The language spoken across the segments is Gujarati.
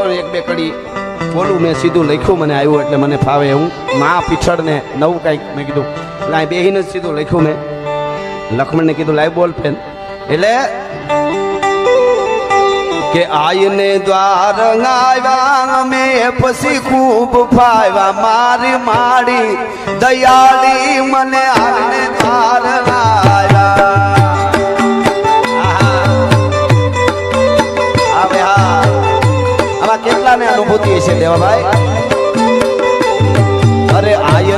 છો એક બે કડી બોલું મેં સીધું લખ્યું, મને આવ્યું એટલે મને ફાવે હું મા પીછળને નવું કાંઈક મેં કીધું. લાય બેહીને જ સીધું લખ્યું મેં. લક્ષ્મણને કીધું લાય બોલ પેન એટલે કે આયને દ્વાર આવ્યા મે પછી ખૂબ ફાવ્યા. મારી માડી દયાળી મને આને દ્વાર આવ્યા અનુભૂતિ છે દેવાભાઈ. અરે આયને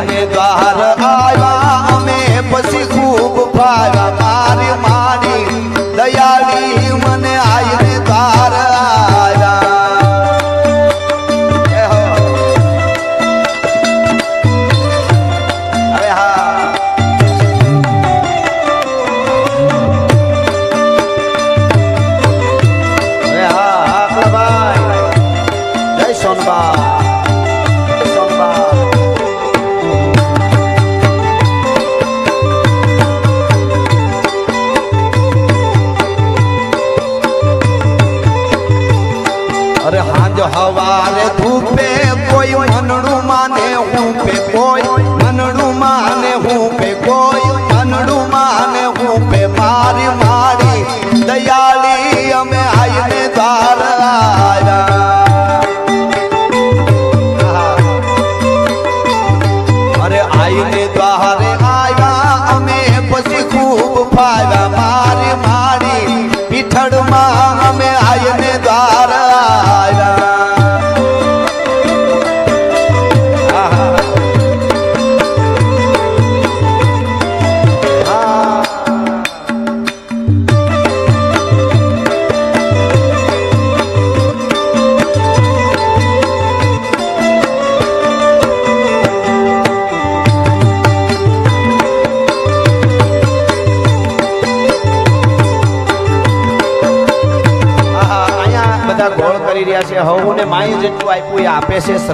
தடுமா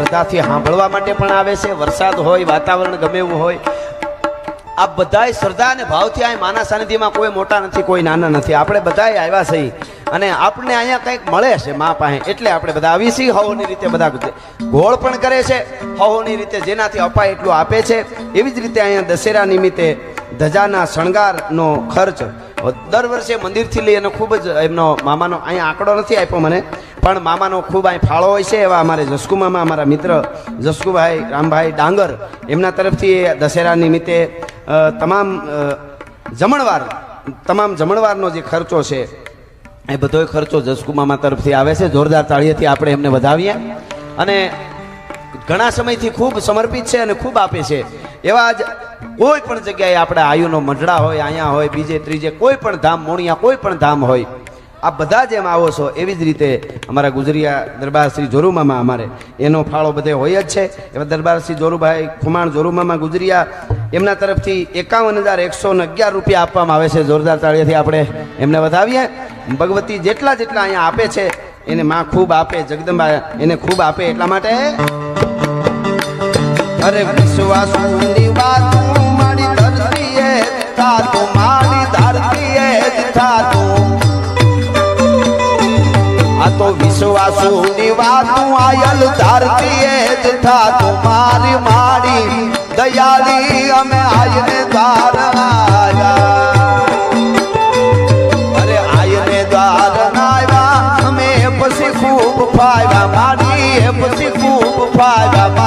શ્રદ્ધાથી સાંભળવા માટે પણ આવે છે. વરસાદ હોય, વાતાવરણ ગમે એવું હોય. આ બધાય શ્રદ્ધા અને ભાવથી આ માના સાનિધ્યમાં કોઈ મોટા નથી, કોઈ નાના નથી. આપણે બધાય આવ્યા છીએ. અને આપણને અહીંયા કંઈક મળે છે મા પાસે. એટલે આપણે બધા આવી છીએ હવોની રીતે બધા ગોળ પણ કરે છે. હવોની રીતે જેનાથી અપાય એટલું આપે છે. એવી જ રીતે અહીંયા દશેરા નિમિત્તે ધજાના શણગારનો ખર્ચ. દર વર્ષે મંદિરથી લઈ અને ખૂબ જ એમનો મામાનો અહીંયા આંકડો નથી આપ્યો મને. પણ મામાનો ખૂબ અહીં ફાળો હોય છે એવા અમારે જસકુ મામા અમારા મિત્ર જસકુભાઈ, રામભાઈ ડાંગર, એમના તરફથી દશેરા નિમિત્તે તમામ જમણવાર, તમામ જમણવારનો જે ખર્ચો છે એ બધો ખર્ચો જસકુ મામા તરફથી આવે છે. જોરદાર તાળીએથી આપણે એમને વધાવીએ. અને ઘણા સમયથી ખૂબ સમર્પિત છે અને ખૂબ આપે છે. એવા જ કોઈ પણ જગ્યાએ આપણે આયુનો મંડળા હોય, અહીંયા હોય, બીજે, ત્રીજે, કોઈ પણ ધામ, મોણિયા, કોઈ પણ ધામ હોય આ બધા જેમ આવો છો, એવી જ રીતે અમારા ગુજરિયા દરબાર શ્રી જોરુમામાં અમારે. એનો ફાળો બધે હોય જ છે. એવા દરબાર શ્રી જોરુભાઈ ખુમાણ જોરુમામાં ગુજરિયા, એમના તરફથી એકાવન હજાર એકસો ને અગિયાર રૂપિયા આપવામાં આવે છે. જોરદાર તાળીયાથી આપણે એમને વધાવીએ. ભગવતી જેટલા જેટલા અહીંયા આપે છે, એને માં ખૂબ આપે, જગદંબા એને ખૂબ આપે એટલા માટે. અરે વિશ્વાસ વાતું વિશ્વાસુની વાતું આયલ ધરતીએ જ થાતું મારી મારી. દયાળી અમે આયને દ્વાર અરે આયને દ્વાર આવ્યા અમે પછી ખૂબ ફાયદા મારી એ પછી ખૂબ ફાવ્યા.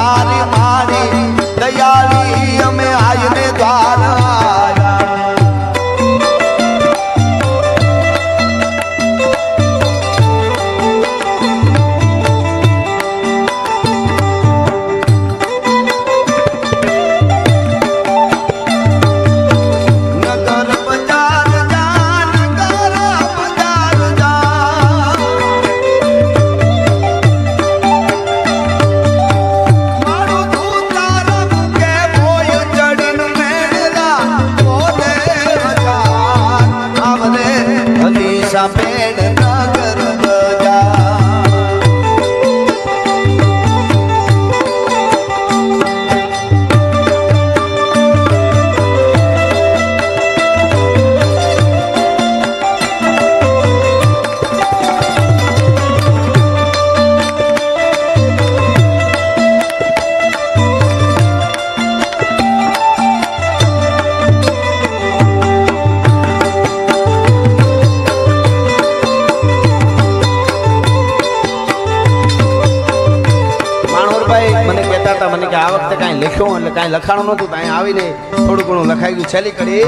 લખાણું નતું ત્યાં આવીને થોડું ઘણું લખાઈ ગયું. છેલ્લી કડી.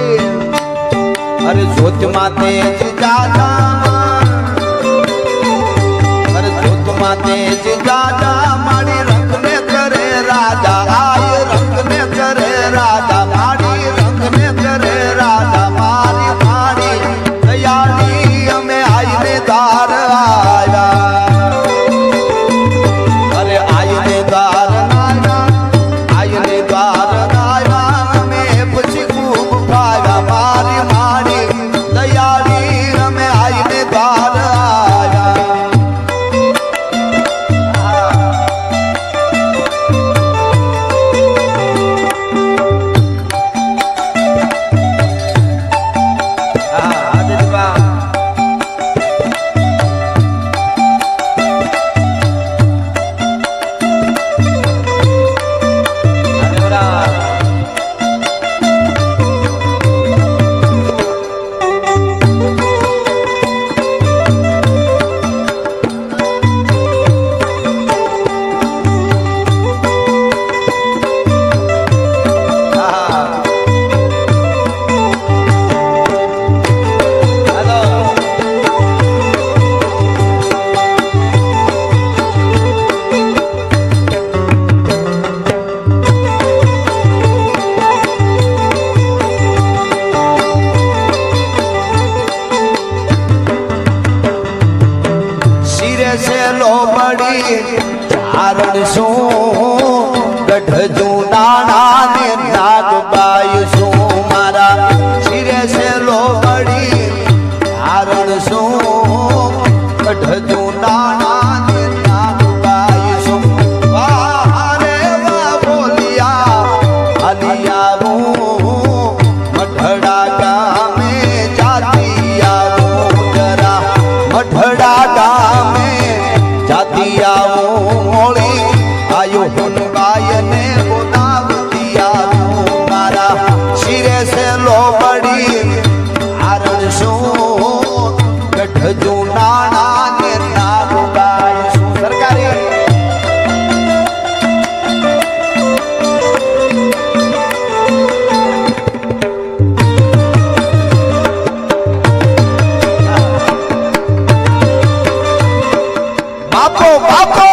અરે જોતમાં તેજ દાદા અરે જોતમાં તેજ દાદા બાપો બાપો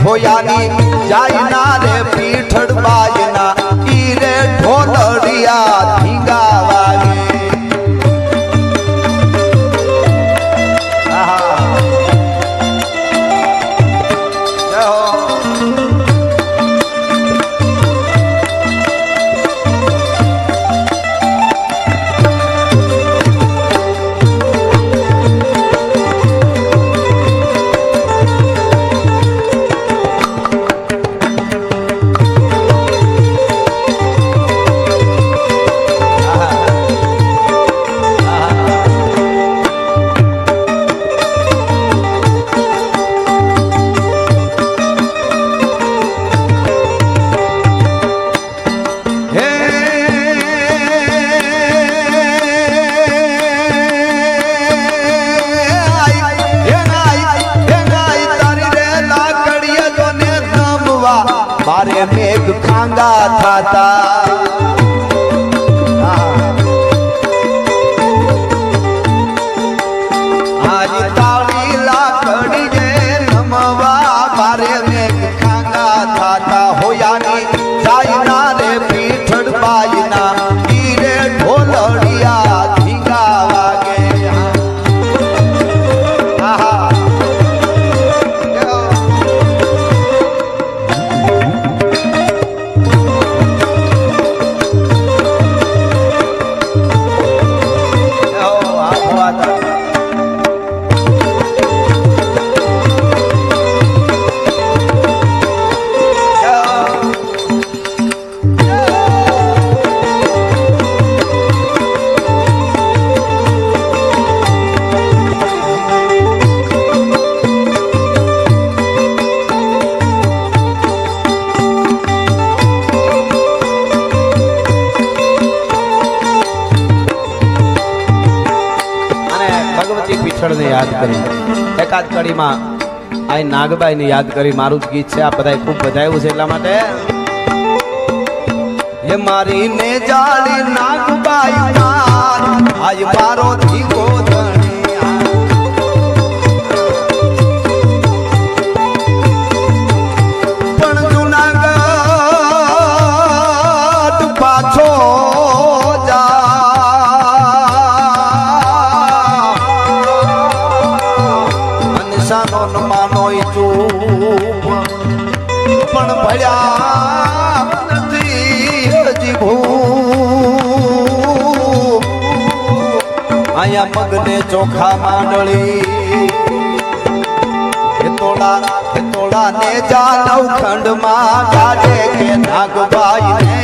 હોયાની જાયના રે પીઠડ બાજના ઈ રે ઢોલડિયા કડીમાં આ નાગબાઈને યાદ કરી મારું જ ગીત છે. આ બધાએ ખૂબ બધાયું છે એટલા માટે. મારી ને જાળી નાગબાઈ મારો ચોખા માંડળી. હેતોડા હેતોડા ને જાનવ ખંડમાં ગાડે કે નાગભાઈ ને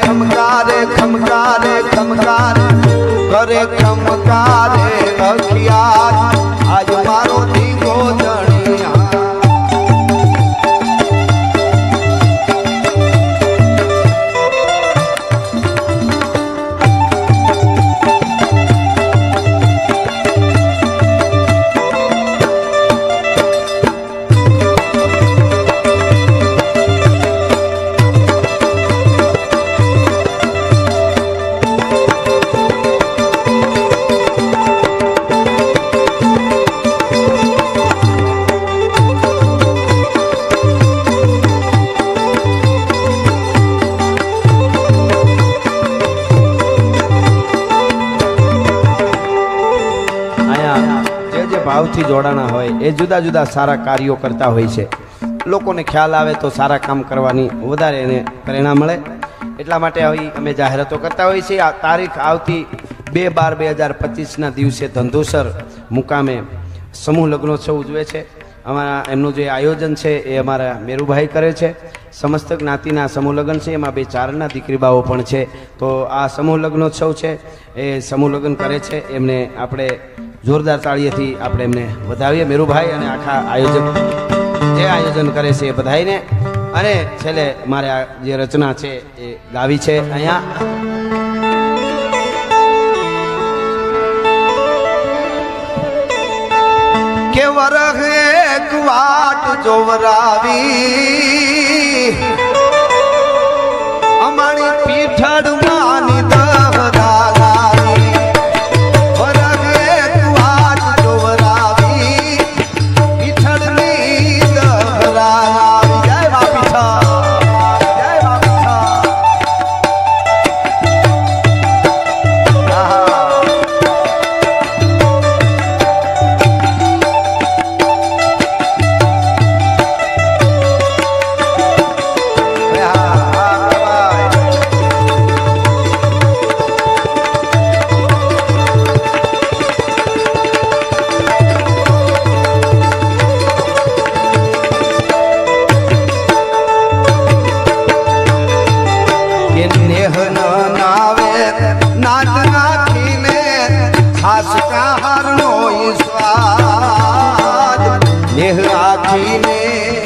ખમકારે ખમકારે. કરે ખમકારે અખિયાર ભાવથી જોડાણા હોય, એ જુદા જુદા સારા કાર્યો કરતા હોય છે. લોકોને ખ્યાલ આવે તો સારા કામ કરવાની વધારે એને પ્રેરણા મળે. એટલા માટે હવે અમે જાહેરાતો કરતા હોઈએ છીએ. આ તારીખ આવતી બે બાર બે હજાર પચીસના દિવસે ધંધોસર મુકામે સમૂહ લગ્નોત્સવ ઉજવે છે. અમારા એમનું જે આયોજન છે એ અમારા મેરુભાઈ કરે છે. સમસ્ત જ્ઞાતિના સમૂહ લગ્ન છે. એમાં બે ચારના દીકરીબાઓ પણ છે. તો આ સમૂહ લગ્નોત્સવ છે. એ સમૂહ લગ્ન કરે છે. એમને આપણે જોરદાર તાળીએથી આપણે એમને વધાવીએ. મેરુભાઈ અને આખા આયોજક જે આયોજન કરે છે એ બધાઈને અને છેલ્લે મારે આ જે રચના છે એ ગાવી છે અહીંયા. કે વર વાટ જોવરાવી. અમારી પીઠડ માની vez.